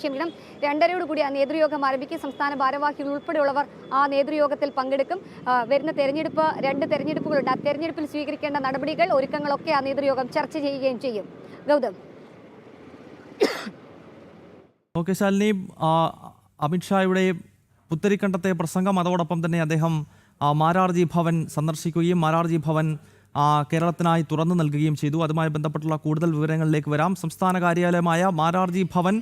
ലക്ഷ്യമിടും. രണ്ടരയോട് കൂടി ആ നേതൃയോഗം ആരംഭിക്കും. സംസ്ഥാന ഭാരവാഹികൾ ഉൾപ്പെടെയുള്ളവർ ആ നേതൃയോഗത്തിൽ പങ്കെടുക്കും. വരുന്ന തെരഞ്ഞെടുപ്പ് രണ്ട് തെരഞ്ഞെടുപ്പുകളുണ്ട്. ആ തെരഞ്ഞെടുപ്പിൽ സ്വീകരിക്കേണ്ട നടപടികൾ ഒരുക്കങ്ങളൊക്കെ ആ നേതൃയോഗം ചർച്ച ചെയ്യുകയും ചെയ്യും. ഗൗതം. ഓക്കെ ശാലിനി അമിത്ഷായുടെയും അമിത്ഷായുടെ പുത്തരിക്കണ്ടത്തെ പ്രസംഗം അതോടൊപ്പം തന്നെ അദ്ദേഹം മാരാർജി ഭവൻ സന്ദർശിക്കുകയും മാരാർജി ഭവൻ കേരളത്തിനായി തുറന്നു നൽകുകയും ചെയ്തു. അതുമായി ബന്ധപ്പെട്ടുള്ള കൂടുതൽ വിവരങ്ങളിലേക്ക് വരാം. സംസ്ഥാന കാര്യാലയമായ മാരാർജി ഭവൻ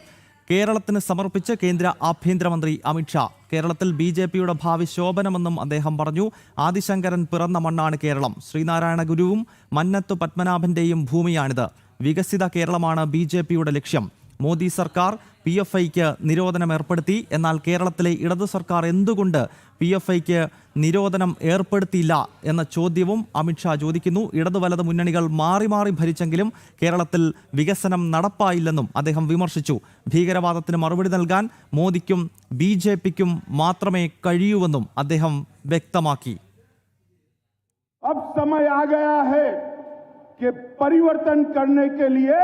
കേരളത്തിന് സമർപ്പിച്ച് കേന്ദ്ര ആഭ്യന്തരമന്ത്രി അമിത്ഷാ കേരളത്തിൽ ബി ജെ പിയുടെ ഭാവി ശോഭനമെന്നും അദ്ദേഹം പറഞ്ഞു. ആദിശങ്കരൻ പിറന്ന മണ്ണാണ് കേരളം. ശ്രീനാരായണ ഗുരുവും മന്നത്ത് പത്മനാഭന്റെയും ഭൂമിയാണിത്. വികസിത കേരളമാണ് ബി ലക്ഷ്യം. മോദി സർക്കാർ പി എഫ് ഐക്ക് നിരോധനം ഏർപ്പെടുത്തി എന്നാൽ കേരളത്തിലെ ഇടതു സർക്കാർ എന്തുകൊണ്ട് പി എഫ് ഐക്ക് നിരോധനം ഏർപ്പെടുത്തിയില്ല എന്ന ചോദ്യവും അമിത്ഷാ ചോദിക്കുന്നു ഇടതു വലത് മുന്നണികൾ മാറി മാറി ഭരിച്ചെങ്കിലും കേരളത്തിൽ വികസനം നടപ്പായില്ലെന്നും അദ്ദേഹം വിമർശിച്ചു ഭീകരവാദത്തിന് മറുപടി നൽകാൻ മോദിക്കും ബി ജെ പിക്കും മാത്രമേ കഴിയൂവെന്നും അദ്ദേഹം വ്യക്തമാക്കി अब समय आ गया है कि परिवर्तन करने के लिए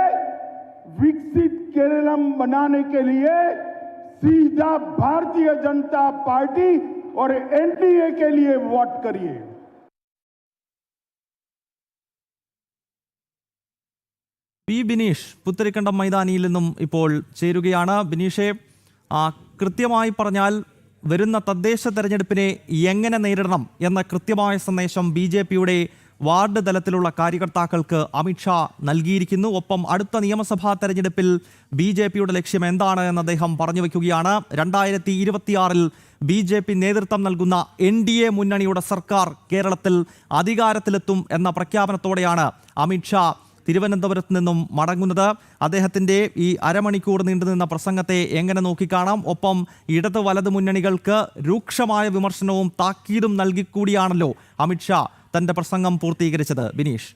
विकसित केरलम बनाने के लिए सीधा भारतीय जनता पार्टी और एनडीए के लिए वोट करिए പി ബിനീഷ് പുത്തരിക്കണ്ടം മൈതാനിയിൽ നിന്നും ഇപ്പോൾ ചേരുകയാണ് ബിനീഷെ ആ, കൃത്യമായി പറഞ്ഞാൽ വരുന്ന തദ്ദേശ തെരഞ്ഞെടുപ്പിനെ എങ്ങനെ നേരിടണം എന്ന കൃത്യമായ സന്ദേശം ബി ജെ പിയുടെ വാർഡ് തലത്തിലുള്ള കാര്യകർത്താക്കൾക്ക് അമിത്ഷാ നൽകിയിരിക്കുന്നു. ഒപ്പം അടുത്ത നിയമസഭാ തെരഞ്ഞെടുപ്പിൽ ബി ജെ പിയുടെ ലക്ഷ്യം എന്താണ് എന്ന് അദ്ദേഹം പറഞ്ഞു വയ്ക്കുകയാണ്. രണ്ടായിരത്തി ഇരുപത്തിയാറിൽ ബി ജെ പി നേതൃത്വം നൽകുന്ന എൻ ഡി എ മുന്നണിയുടെ സർക്കാർ കേരളത്തിൽ അധികാരത്തിലെത്തും എന്ന പ്രഖ്യാപനത്തോടെയാണ് അമിത്ഷാ തിരുവനന്തപുരത്ത് നിന്നും മടങ്ങുന്നത്. അദ്ദേഹത്തിന്റെ ഈ അരമണിക്കൂർ നീണ്ടുനിന്ന പ്രസംഗത്തെ എങ്ങനെ നോക്കിക്കാണാം? ഒപ്പം ഇടത് വലത് മുന്നണികൾക്ക് രൂക്ഷമായ വിമർശനവും താക്കീതും നൽകിക്കൂടിയാണല്ലോ അമിത്ഷാ തന്റെ പ്രസംഗം പൂർത്തീകരിച്ചത് ബിനീഷ്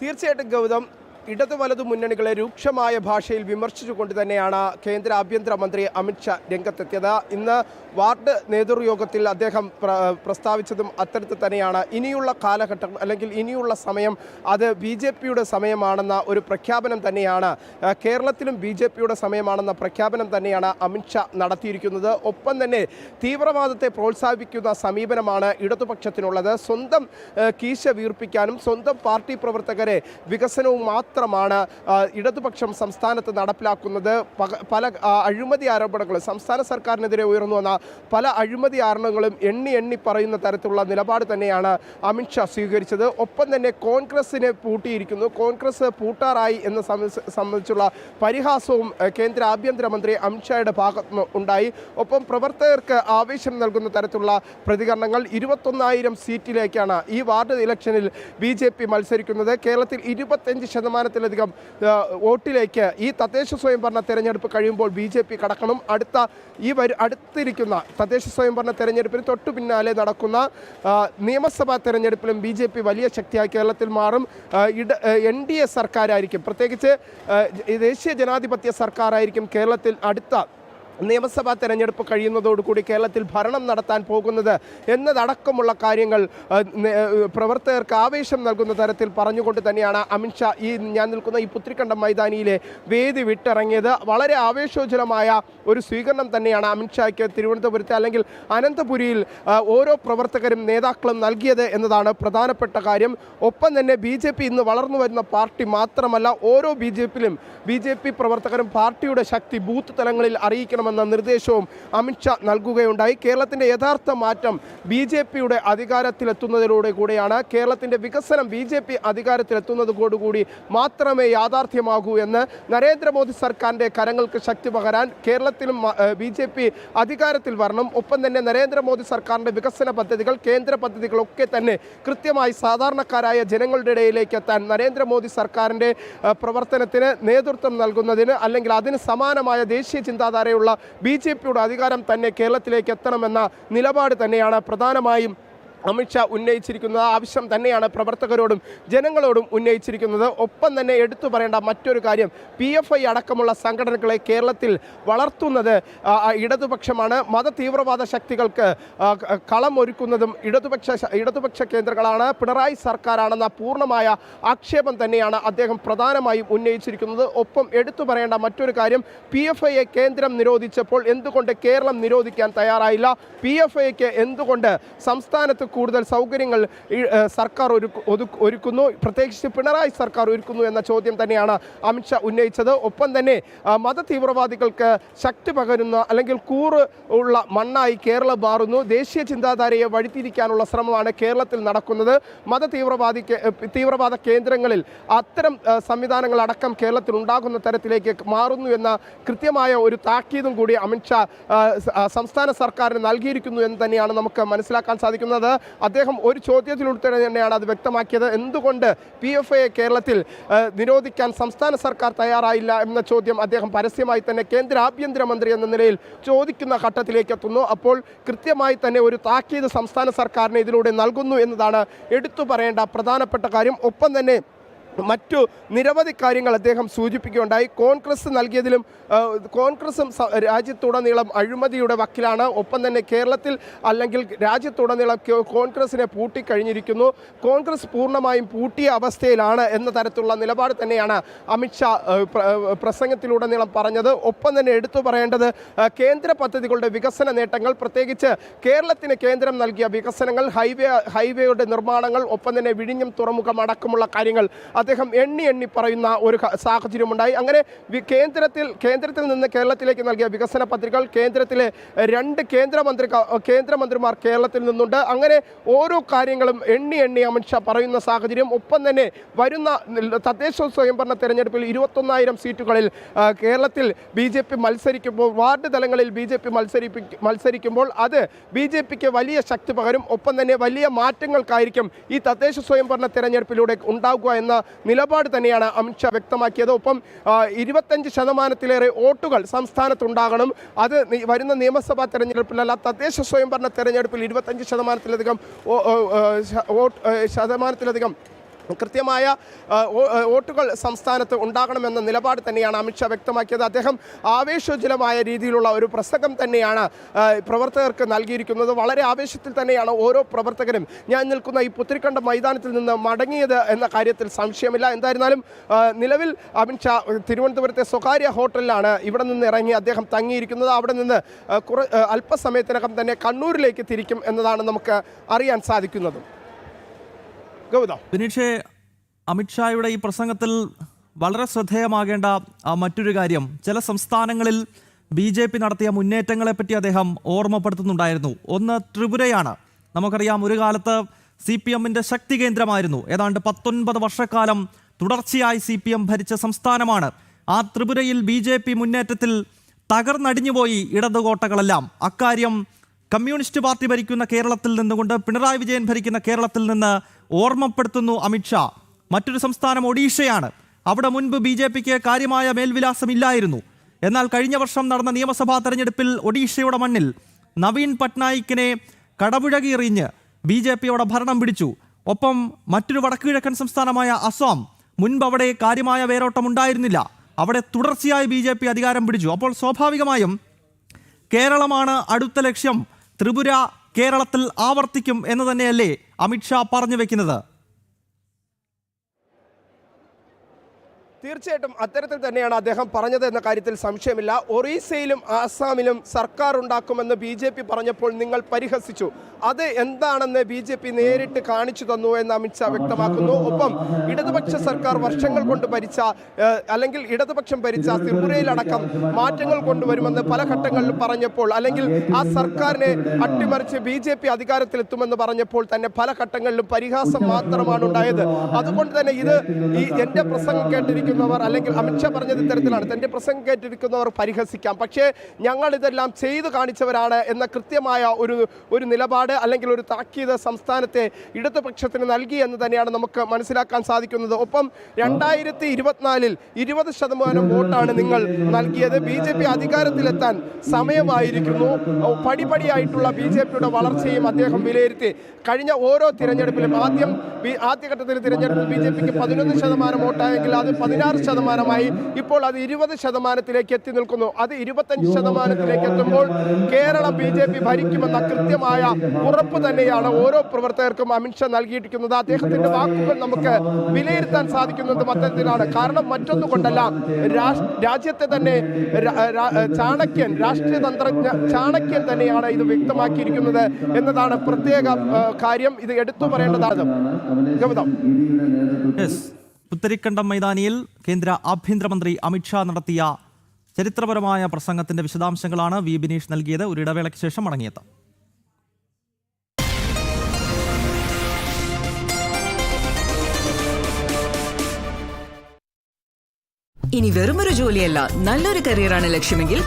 തീർച്ചയായിട്ടും ഗൗതം ഇടതു വലതു മുന്നണികളെ രൂക്ഷമായ ഭാഷയിൽ വിമർശിച്ചുകൊണ്ട് തന്നെയാണ് കേന്ദ്ര ആഭ്യന്തരമന്ത്രി അമിത്ഷാ രംഗത്തെത്തിയത്. ഇന്ന് വാർഡ് നേതൃയോഗത്തിൽ അദ്ദേഹം പ്രസ്താവിച്ചതും അത്തരത്തിൽ തന്നെയാണ്. ഇനിയുള്ള കാലഘട്ടം അല്ലെങ്കിൽ ഇനിയുള്ള സമയം അത് ബി ജെ പിയുടെ സമയമാണെന്ന ഒരു പ്രഖ്യാപനം തന്നെയാണ്. കേരളത്തിലും ബി ജെ പിയുടെ സമയമാണെന്ന പ്രഖ്യാപനം തന്നെയാണ് അമിത്ഷാ നടത്തിയിരിക്കുന്നത്. ഒപ്പം തന്നെ തീവ്രവാദത്തെ പ്രോത്സാഹിപ്പിക്കുന്ന സമീപനമാണ് ഇടതുപക്ഷത്തിനുള്ളത്. സ്വന്തം കീശ വീർപ്പിക്കാനും സ്വന്തം പാർട്ടി പ്രവർത്തകരെ വികസനവും മാത്രമാണ് ഇടതുപക്ഷം സംസ്ഥാനത്ത് നടപ്പിലാക്കുന്നത്. പല അഴിമതി ആരോപണങ്ങളും സംസ്ഥാന സർക്കാരിനെതിരെ ഉയർന്നു വന്ന പല അഴിമതി ആരോപണങ്ങളും എണ്ണി എണ്ണി പറയുന്ന തരത്തിലുള്ള നിലപാട് തന്നെയാണ് അമിത്ഷാ സ്വീകരിച്ചത്. ഒപ്പം തന്നെ കോൺഗ്രസിനെ പൂട്ടിയിരിക്കുന്നു. കോൺഗ്രസ് പൂട്ടാറായി എന്ന് സംബന്ധിച്ചുള്ള പരിഹാസവും കേന്ദ്ര ആഭ്യന്തരമന്ത്രി അമിത്ഷായുടെ ഭാഗത്ത് ഉണ്ടായി. ഒപ്പം പ്രവർത്തകർക്ക് ആവേശം നൽകുന്ന തരത്തിലുള്ള പ്രതികരണങ്ങൾ ഇരുപത്തൊന്നായിരം സീറ്റിലേക്കാണ് ഈ വാർഡ് ഇലക്ഷനിൽ ബി മത്സരിക്കുന്നത്. കേരളത്തിൽ ഇരുപത്തഞ്ച് ശതമാനത്തിലധികം വോട്ടിലേക്ക് ഈ തദ്ദേശ സ്വയംഭരണ തെരഞ്ഞെടുപ്പ് കഴിയുമ്പോൾ ബി ജെ പി കടക്കണം. അടുത്ത ഈ വരു അടുത്തിരിക്കുന്ന തദ്ദേശ സ്വയംഭരണ തെരഞ്ഞെടുപ്പിന് തൊട്ടു പിന്നാലെ നടക്കുന്ന നിയമസഭാ തെരഞ്ഞെടുപ്പിലും ബി ജെ പി വലിയ ശക്തിയായി കേരളത്തിൽ മാറും. ഇട എൻ ഡി എ സർക്കാരായിരിക്കും. പ്രത്യേകിച്ച് ദേശീയ ജനാധിപത്യ സർക്കാരായിരിക്കും കേരളത്തിൽ അടുത്ത നിയമസഭാ തെരഞ്ഞെടുപ്പ് കഴിയുന്നതോടുകൂടി കേരളത്തിൽ ഭരണം നടത്താൻ പോകുന്നത് എന്നതടക്കമുള്ള കാര്യങ്ങൾ പ്രവർത്തകർക്ക് ആവേശം നൽകുന്ന തരത്തിൽ പറഞ്ഞുകൊണ്ട് തന്നെയാണ് അമിത്ഷാ ഈ ഞാൻ നിൽക്കുന്ന ഈ പുത്രിക്കണ്ടം മൈതാനിയിലെ വേദി വിട്ടിറങ്ങിയത്. വളരെ ആവേശോജ്വലമായ ഒരു സ്വീകരണം തന്നെയാണ് അമിത്ഷായ്ക്ക് തിരുവനന്തപുരത്ത് അല്ലെങ്കിൽ അനന്തപുരിയിൽ ഓരോ പ്രവർത്തകരും നേതാക്കളും നൽകിയത് എന്നതാണ് പ്രധാനപ്പെട്ട കാര്യം. ഒപ്പം തന്നെ ബി ഇന്ന് വളർന്നു വരുന്ന പാർട്ടി മാത്രമല്ല ഓരോ ബി ജെ പിയിലും ബി പ്രവർത്തകരും പാർട്ടിയുടെ ശക്തി ബൂത്ത് തലങ്ങളിൽ അറിയിക്കണമെന്ന നിർദ്ദേശവും അമിത്ഷാ നൽകുകയുണ്ടായി. കേരളത്തിന്റെ യഥാർത്ഥ മാറ്റം ബി ജെ പിയുടെ അധികാരത്തിലെത്തുന്നതിലൂടെ കൂടെയാണ്. കേരളത്തിന്റെ വികസനം ബി ജെ പി അധികാരത്തിലെത്തുന്നതോടുകൂടി മാത്രമേ യാഥാർത്ഥ്യമാകൂ എന്ന് നരേന്ദ്രമോദി സർക്കാരിന്റെ കരങ്ങൾക്ക് ശക്തി പകരാൻ കേരളത്തിലും ബി ജെ പി അധികാരത്തിൽ വരണം. ഒപ്പം തന്നെ നരേന്ദ്രമോദി സർക്കാരിന്റെ വികസന പദ്ധതികൾ കേന്ദ്ര പദ്ധതികളൊക്കെ തന്നെ കൃത്യമായി സാധാരണക്കാരായ ജനങ്ങളുടെ ഇടയിലേക്ക് എത്താൻ നരേന്ദ്രമോദി സർക്കാരിന്റെ പ്രവർത്തനത്തിന് നേതൃത്വം നൽകുന്നതിന് അല്ലെങ്കിൽ അതിന് സമാനമായ ദേശീയ ചിന്താധാരയുള്ള ബി ജെ പിയുടെ അധികാരം തന്നെ കേരളത്തിലേക്ക് എത്തണമെന്ന നിലപാട് തന്നെയാണ് പ്രധാനമായും അമിത്ഷാ ഉന്നയിച്ചിരിക്കുന്നത്. ആവശ്യം തന്നെയാണ് പ്രവർത്തകരോടും ജനങ്ങളോടും ഉന്നയിച്ചിരിക്കുന്നത്. ഒപ്പം തന്നെ എടുത്തു പറയേണ്ട മറ്റൊരു കാര്യം പി എഫ് ഐ അടക്കമുള്ള സംഘടനകളെ കേരളത്തിൽ വളർത്തുന്നത് ഇടതുപക്ഷമാണ്. മതതീവ്രവാദ ശക്തികൾക്ക് കളമൊരുക്കുന്നതും ഇടതുപക്ഷ ഇടതുപക്ഷ കേന്ദ്രങ്ങളാണ്. പിണറായി സർക്കാരാണെന്ന പൂർണമായ ആക്ഷേപം തന്നെയാണ് അദ്ദേഹം പ്രധാനമായും ഉന്നയിച്ചിരിക്കുന്നത്. ഒപ്പം എടുത്തു പറയേണ്ട മറ്റൊരു കാര്യം പി എഫ് ഐയെ കേന്ദ്രം നിരോധിച്ചപ്പോൾ എന്തുകൊണ്ട് കേരളം നിരോധിക്കാൻ തയ്യാറായില്ല? പി എഫ് ഐക്ക് എന്തുകൊണ്ട് സംസ്ഥാനത്ത് കൂടുതൽ സൗകര്യങ്ങൾ സർക്കാർ ഒരുക്കുന്നു. പ്രത്യേകിച്ച് പിണറായി സർക്കാർ ഒരുക്കുന്നു എന്ന ചോദ്യം തന്നെയാണ് അമിത്ഷാ ഉന്നയിച്ചത്. ഒപ്പം തന്നെ മതതീവ്രവാദികൾക്ക് മത തീവ്രവാദികൾക്ക് ശക്തി പകരുന്ന അല്ലെങ്കിൽ കൂറ് ഉള്ള മണ്ണായി കേരളം മാറുന്നു. ദേശീയ ചിന്താധാരയെ വഴിതിരിക്കാനുള്ള ശ്രമമാണ് കേരളത്തിൽ നടക്കുന്നത്. മത തീവ്രവാദി കേന്ദ്രങ്ങളിൽ അത്തരം സംവിധാനങ്ങൾ അടക്കം കേരളത്തിൽ ഉണ്ടാകുന്ന തരത്തിലേക്ക് മാറുന്നു എന്ന കൃത്യമായ ഒരു താക്കീതും കൂടി അമിത്ഷാ സംസ്ഥാന സർക്കാരിന് നൽകിയിരിക്കുന്നു എന്ന് തന്നെയാണ് നമുക്ക് മനസ്സിലാക്കാൻ സാധിക്കുന്നത്. അദ്ദേഹം ഒരു ചോദ്യത്തിലുൾപ്പെടെ തന്നെയാണ് അത് വ്യക്തമാക്കിയത്. എന്തുകൊണ്ട് പി എഫ് എ കേരളത്തിൽ നിരോധിക്കാൻ സംസ്ഥാന സർക്കാർ തയ്യാറായില്ല എന്ന ചോദ്യം അദ്ദേഹം പരസ്യമായി തന്നെ കേന്ദ്ര ആഭ്യന്തരമന്ത്രി എന്ന നിലയിൽ ചോദിക്കുന്ന ഘട്ടത്തിലേക്ക് എത്തുന്നു. അപ്പോൾ കൃത്യമായി തന്നെ ഒരു താക്കീത് സംസ്ഥാന സർക്കാരിന് ഇതിലൂടെ നൽകുന്നു എന്നതാണ് എടുത്തു പറയേണ്ട പ്രധാനപ്പെട്ട കാര്യം. ഒപ്പം തന്നെ മറ്റു നിരവധി കാര്യങ്ങൾ അദ്ദേഹം സൂചിപ്പിക്കുകയുണ്ടായി. കോൺഗ്രസ് നൽകിയതിലും കോൺഗ്രസും രാജ്യത്തുടനീളം അഴിമതിയുടെ വക്കിലാണ്. ഒപ്പം തന്നെ കേരളത്തിൽ അല്ലെങ്കിൽ രാജ്യത്തുടനീളം കോൺഗ്രസിനെ പൂട്ടിക്കഴിഞ്ഞിരിക്കുന്നു. കോൺഗ്രസ് പൂർണമായും പൂട്ടിയ അവസ്ഥയിലാണ് എന്ന തരത്തിലുള്ള നിലപാട് തന്നെയാണ് അമിത്ഷാ പ്രസംഗത്തിലുടനീളം പറഞ്ഞത്. ഒപ്പം തന്നെ എടുത്തു പറയേണ്ടത് കേന്ദ്ര പദ്ധതികളുടെ വികസന നേട്ടങ്ങൾ പ്രത്യേകിച്ച് കേരളത്തിന് കേന്ദ്രം നൽകിയ വികസനങ്ങൾ ഹൈവേ ഹൈവേയുടെ നിർമ്മാണങ്ങൾ ഒപ്പം തന്നെ വിഴിഞ്ഞം തുറമുഖം അടക്കമുള്ള കാര്യങ്ങൾ. അദ്ദേഹം എണ്ണി എണ്ണി പറയുന്ന ഒരു സാഹചര്യമുണ്ടായി. അങ്ങനെ കേന്ദ്രത്തിൽ കേന്ദ്രത്തിൽ നിന്ന് കേരളത്തിലേക്ക് നൽകിയ വികസന പദ്ധതികൾ കേന്ദ്രത്തിലെ രണ്ട് കേന്ദ്രമന്ത്രി കേന്ദ്രമന്ത്രിമാർ കേരളത്തിൽ നിന്നുണ്ട്. അങ്ങനെ ഓരോ കാര്യങ്ങളും എണ്ണി എണ്ണി അമിത്ഷാ പറയുന്ന സാഹചര്യം. ഒപ്പം തന്നെ വരുന്ന തദ്ദേശ സ്വയംഭരണ തെരഞ്ഞെടുപ്പിൽ ഇരുപത്തൊന്നായിരം സീറ്റുകളിൽ കേരളത്തിൽ ബി ജെ പി മത്സരിക്കുമ്പോൾ വാർഡ് തലങ്ങളിൽ ബി ജെ പി മത്സരിപ്പി മത്സരിക്കുമ്പോൾ അത് ബി ജെ പിക്ക് വലിയ ശക്തി പകരും. ഒപ്പം തന്നെ വലിയ മാറ്റങ്ങൾക്കായിരിക്കും ഈ തദ്ദേശ സ്വയംഭരണ തെരഞ്ഞെടുപ്പിലൂടെ ഉണ്ടാകുക എന്ന നിലപാട് തന്നെയാണ് അമിത്ഷാ വ്യക്തമാക്കിയത്. ഒപ്പം ഇരുപത്തഞ്ച് ശതമാനത്തിലേറെ വോട്ടുകൾ സംസ്ഥാനത്തുണ്ടാകണം. അത് വരുന്ന നിയമസഭാ തെരഞ്ഞെടുപ്പിലല്ല തദ്ദേശ സ്വയംഭരണ തെരഞ്ഞെടുപ്പിൽ ഇരുപത്തഞ്ച് ശതമാനത്തിലധികം ശതമാനത്തിലധികം കൃത്യമായ വോട്ടുകൾ സംസ്ഥാനത്ത് ഉണ്ടാകണമെന്ന നിലപാട് തന്നെയാണ് അമിത്ഷാ വ്യക്തമാക്കിയത്. അദ്ദേഹം ആവേശോജ്വലമായ രീതിയിലുള്ള ഒരു പ്രസംഗം തന്നെയാണ് പ്രവർത്തകർക്ക് നൽകിയിരിക്കുന്നത്. വളരെ ആവേശത്തിൽ തന്നെയാണ് ഓരോ പ്രവർത്തകരും ഞാൻ നിൽക്കുന്ന ഈ പുത്തിരിക്കണ്ട മൈതാനത്തിൽ നിന്ന് മടങ്ങിയത് എന്ന കാര്യത്തിൽ സംശയമില്ല. എന്തായിരുന്നാലും നിലവിൽ അമിത്ഷാ തിരുവനന്തപുരത്തെ സ്വകാര്യ ഹോട്ടലിലാണ് ഇവിടെ നിന്ന് ഇറങ്ങി അദ്ദേഹം തങ്ങിയിരിക്കുന്നത്. അവിടെ നിന്ന് കുറ അല്പസമയത്തിനകം തന്നെ കണ്ണൂരിലേക്ക് തിരിക്കും എന്നതാണ് നമുക്ക് അറിയാൻ സാധിക്കുന്നത്. ഗൗതം അമിത്ഷായുടെ ഈ പ്രസംഗത്തിൽ വളരെ ശ്രദ്ധേയമാകേണ്ട മറ്റൊരു കാര്യം. ചില സംസ്ഥാനങ്ങളിൽ ബി ജെ പി നടത്തിയ മുന്നേറ്റങ്ങളെപ്പറ്റി അദ്ദേഹം ഓർമ്മപ്പെടുത്തുന്നുണ്ടായിരുന്നു. ഒന്ന് ത്രിപുരയാണ്. നമുക്കറിയാം ഒരു കാലത്ത് സി പി എമ്മിന്റെ ശക്തി കേന്ദ്രമായിരുന്നു. ഏതാണ്ട് പത്തൊൻപത് വർഷക്കാലം തുടർച്ചയായി സി പി എം ഭരിച്ച സംസ്ഥാനമാണ്. ആ ത്രിപുരയിൽ ബി ജെ പി മുന്നേറ്റത്തിൽ തകർന്നടിഞ്ഞുപോയി ഇടതുകോട്ടകളെല്ലാം. അക്കാര്യം കമ്മ്യൂണിസ്റ്റ് പാർട്ടി ഭരിക്കുന്ന കേരളത്തിൽ നിന്നുകൊണ്ട് പിണറായി വിജയൻ ഭരിക്കുന്ന കേരളത്തിൽ നിന്ന് ഓർമ്മപ്പെടുത്തുന്നു അമിത്ഷാ മറ്റൊരു സംസ്ഥാനം ഒഡീഷയാണ്. അവിടെ മുൻപ് ബി ജെ പിക്ക് കാര്യമായ മേൽവിലാസമില്ലായിരുന്നു. എന്നാൽ കഴിഞ്ഞ വർഷം നടന്ന നിയമസഭാ തെരഞ്ഞെടുപ്പിൽ ഒഡീഷയുടെ മണ്ണിൽ നവീൻ പട്നായിക്കിനെ കടപുഴകിയെറിഞ്ഞ് ബി ജെ പി അവിടെ ഭരണം പിടിച്ചു. ഒപ്പം മറ്റൊരു വടക്കുകിഴക്കൻ സംസ്ഥാനമായ അസം മുൻപ് അവിടെ കാര്യമായ വേരോട്ടം ഉണ്ടായിരുന്നില്ല അവിടെ തുടർച്ചയായി ബി അധികാരം പിടിച്ചു. അപ്പോൾ സ്വാഭാവികമായും കേരളമാണ് അടുത്ത ലക്ഷ്യം. ത്രിപുര കേരളത്തിൽ ആവർത്തിക്കും എന്ന് തന്നെയല്ലേ അമിത്ഷാ പറഞ്ഞു വെക്കുന്നത്? തീർച്ചയായിട്ടും അത്തരത്തിൽ തന്നെയാണ് അദ്ദേഹം പറഞ്ഞത് എന്ന കാര്യത്തിൽ സംശയമില്ല. ഒറീസയിലും ആസാമിലും സർക്കാർ ഉണ്ടാക്കുമെന്ന് ബി ജെ പി പറഞ്ഞപ്പോൾ നിങ്ങൾ പരിഹസിച്ചു. അത് എന്താണെന്ന് ബി ജെ പി നേരിട്ട് കാണിച്ചു തന്നു എന്ന് അമിത്ഷാ വ്യക്തമാക്കുന്നു. ഒപ്പം ഇടതുപക്ഷ സർക്കാർ വർഷങ്ങൾ കൊണ്ട് ഭരിച്ച അല്ലെങ്കിൽ ഇടതുപക്ഷം ഭരിച്ച ത്രിപുരയിലടക്കം മാറ്റങ്ങൾ കൊണ്ടുവരുമെന്ന് പല ഘട്ടങ്ങളിലും പറഞ്ഞപ്പോൾ അല്ലെങ്കിൽ ആ സർക്കാരിനെ അട്ടിമറിച്ച് ബി ജെ പി അധികാരത്തിലെത്തുമെന്ന് പറഞ്ഞപ്പോൾ തന്നെ പല ഘട്ടങ്ങളിലും പരിഹാസം മാത്രമാണ് ഉണ്ടായത്. അതുകൊണ്ട് തന്നെ ഇത് ഈ എന്റെ പ്രസംഗം കേട്ടിരിക്കുന്ന കേട്ടിരിക്കുന്നവർ അല്ലെങ്കിൽ അമിത്ഷാ പറഞ്ഞത് ഇത്തരത്തിലാണ്. തന്റെ പ്രസംഗം കേട്ടിരിക്കുന്നവർ പരിഹസിക്കാം. പക്ഷേ ഞങ്ങൾ ഇതെല്ലാം ചെയ്തു കാണിച്ചവരാണ് എന്ന കൃത്യമായ ഒരു ഒരു നിലപാട് അല്ലെങ്കിൽ ഒരു താക്കീത് സംസ്ഥാനത്തെ ഇടതുപക്ഷത്തിന് നൽകി എന്ന് തന്നെയാണ് നമുക്ക് മനസ്സിലാക്കാൻ സാധിക്കുന്നത്. ഒപ്പം രണ്ടായിരത്തി ഇരുപത്തിനാലിൽ ഇരുപത് ശതമാനം വോട്ടാണ് നിങ്ങൾ നൽകിയത്. ബി ജെ പി അധികാരത്തിലെത്താൻ സമയമായിരിക്കുന്നു. പടിപടിയായിട്ടുള്ള ബി ജെ പിയുടെ വളർച്ചയും അദ്ദേഹം വിലയിരുത്തി. കഴിഞ്ഞ ഓരോ തിരഞ്ഞെടുപ്പിലും ആദ്യം ആദ്യഘട്ടത്തിൽ തിരഞ്ഞെടുപ്പിൽ ബി ജെ പിക്ക് പതിനൊന്ന് ശതമാനം വോട്ടായെങ്കിൽ അത് പതിനാറ് ശതമാനമായി ഇപ്പോൾ അത് ഇരുപത് ശതമാനത്തിലേക്ക് എത്തി നിൽക്കുന്നു. അത് ഇരുപത്തഞ്ച് ശതമാനത്തിലേക്ക് എത്തുമ്പോൾ കേരള ബി ജെ പി ഭരിക്കുമെന്ന കൃത്യമായ ഉറപ്പ് തന്നെയാണ് ഓരോ പ്രവർത്തകർക്കും അമിത്ഷാ നൽകിയിരിക്കുന്നത്. അദ്ദേഹത്തിന്റെ വാക്കുകൾ നമുക്ക് വിലയിരുത്താൻ സാധിക്കുന്നത് അത്തരത്തിലാണ് കാരണം മറ്റൊന്നും കൊണ്ടല്ല രാജ്യത്തെ തന്നെ ചാണക്യൻ രാഷ്ട്രീയ തന്ത്രജ്ഞ ചാണക്യൻ തന്നെയാണ് ഇത് വ്യക്തമാക്കിയിരിക്കുന്നത് എന്നതാണ് പ്രത്യേക ആ, കാര്യം. ഇത് എടുത്തു പറയേണ്ടതാണ്. ഗൗതം. പുത്തരിക്കണ്ടം മൈതാനിയിൽ കേന്ദ്ര ആഭ്യന്തരമന്ത്രി അമിത്ഷാ നടത്തിയ ചരിത്രപരമായ പ്രസംഗത്തിന്റെ വിശദാംശങ്ങളാണ് വി ബിനീഷ് നൽകിയത്. ഒരു ഇടവേളയ്ക്ക് ശേഷം മടങ്ങിയെത്താം. ഇനി വെറുമൊരു ജോലിയല്ല നല്ലൊരു കരിയറാണ് ലക്ഷ്യമെങ്കിൽ